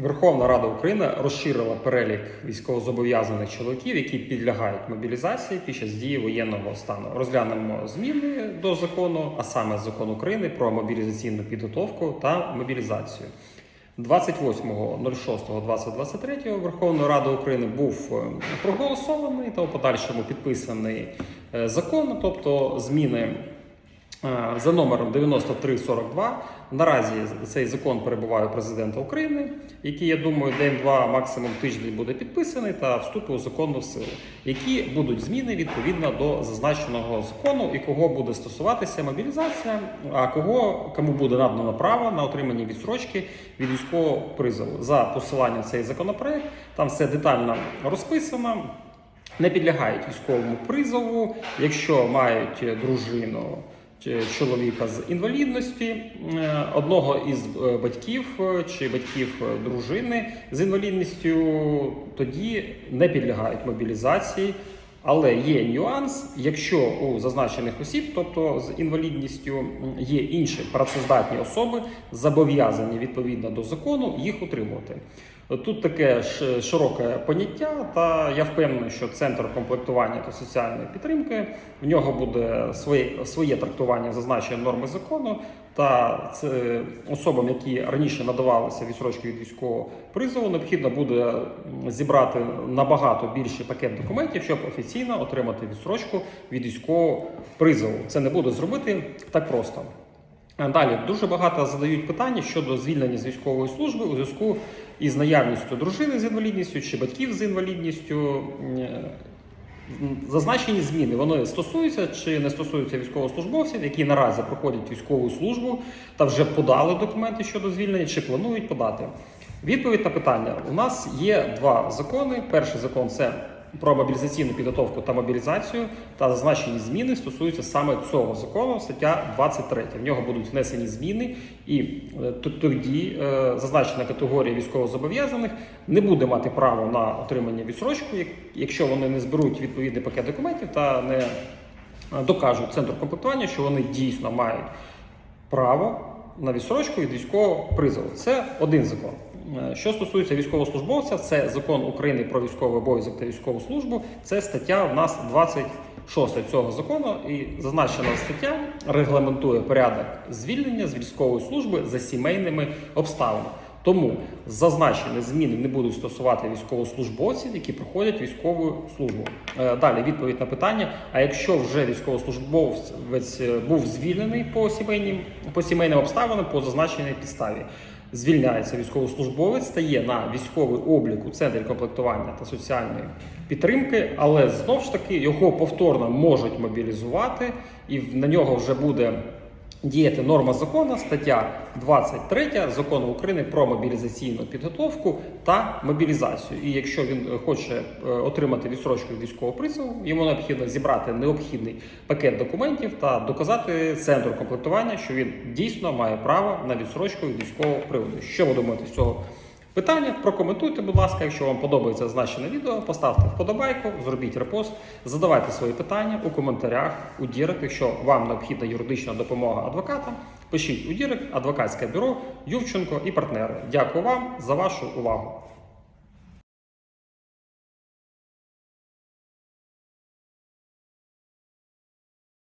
Верховна Рада України розширила перелік військовозобов'язаних чоловіків, які підлягають мобілізації під час дії воєнного стану. Розглянемо зміни до закону, а саме закон України про мобілізаційну підготовку та мобілізацію. 28.06.2023 Верховною Радою України був е, проголосований та у подальшому підписаний е, закон, тобто зміни за номером 9342. Наразі цей закон перебуває у президента України, який, я думаю, день-два, максимум тиждень буде підписаний та вступить у законну силу, які будуть зміни відповідно до зазначеного закону і кого буде стосуватися мобілізація, а кого кому буде надано право на отримання відсрочки від військового призову. За посиланням цей законопроект там все детально розписано. Не підлягають військовому призову, якщо мають дружину чоловіка з інвалідності, е, одного із е, батьків е, чи батьків е, дружини з інвалідністю, тоді не підлягають мобілізації. Але є нюанс, якщо у зазначених осіб, тобто з інвалідністю, є інші працездатні особи, зобов'язані відповідно до закону їх утримувати. Тут таке широке поняття, та я впевнений, що центр комплектування та соціальної підтримки в нього буде своє, своє трактування зазначеної норми закону. Та це особам, які раніше надавалися відсрочки від військового призову, необхідно буде зібрати набагато більший пакет документів, щоб офіційно отримати відсрочку від військового призову. Це не буде зробити так просто. А Далі дуже багато задають питання щодо звільнення з військової служби у зв'язку із наявністю дружини з інвалідністю чи батьків з інвалідністю. Зазначені зміни вони стосуються чи не стосуються військовослужбовців, які наразі проходять військову службу та вже подали документи щодо звільнення, чи планують подати. Відповідь на питання: у нас є два закони. Перший закон це про мобілізаційну підготовку та мобілізацію, та зазначені зміни стосуються саме цього закону, стаття 23. В нього будуть внесені зміни, і е, тоді е, зазначена категорія військовозобов'язаних не буде мати право на отримання відсрочку, якщо вони не зберуть відповідний пакет документів та не е, докажуть центру комплектування, що вони дійсно мають право на відсрочку від військового призову. Це один закон. Е, Що стосується військовослужбовця, це закон України про військовий обов'язок та військову службу. Це стаття в нас 26 цього закону, і зазначена стаття регламентує порядок звільнення з військової служби за сімейними обставинами. Тому зазначені зміни не будуть стосувати військовослужбовців, які проходять військову службу. Е, Далі відповідь на питання: а якщо вже військовослужбовець е, був звільнений по сімейним по сімейним обставинам по зазначеній підставі, звільняється військовослужбовець, стає на військовий облік у центрі комплектування та соціальної підтримки, але знов ж таки його повторно можуть мобілізувати, і на нього вже буде діяти норма закону, стаття 23 закону України про мобілізаційну підготовку та мобілізацію. І якщо він е, хоче е, отримати відсрочку військового призову, йому необхідно зібрати необхідний пакет документів та доказати центру комплектування, що він дійсно має право на відсрочку військового приводу. Що ви думаєте з цього? Питання прокоментуйте, будь ласка, якщо вам подобається зазначене відео, поставте вподобайку, зробіть репост, задавайте свої питання у коментарях, у Дірек. Якщо вам необхідна юридична допомога адвоката, пишіть у Дірек, адвокатське бюро Ювченко і партнери. Дякую вам за вашу увагу.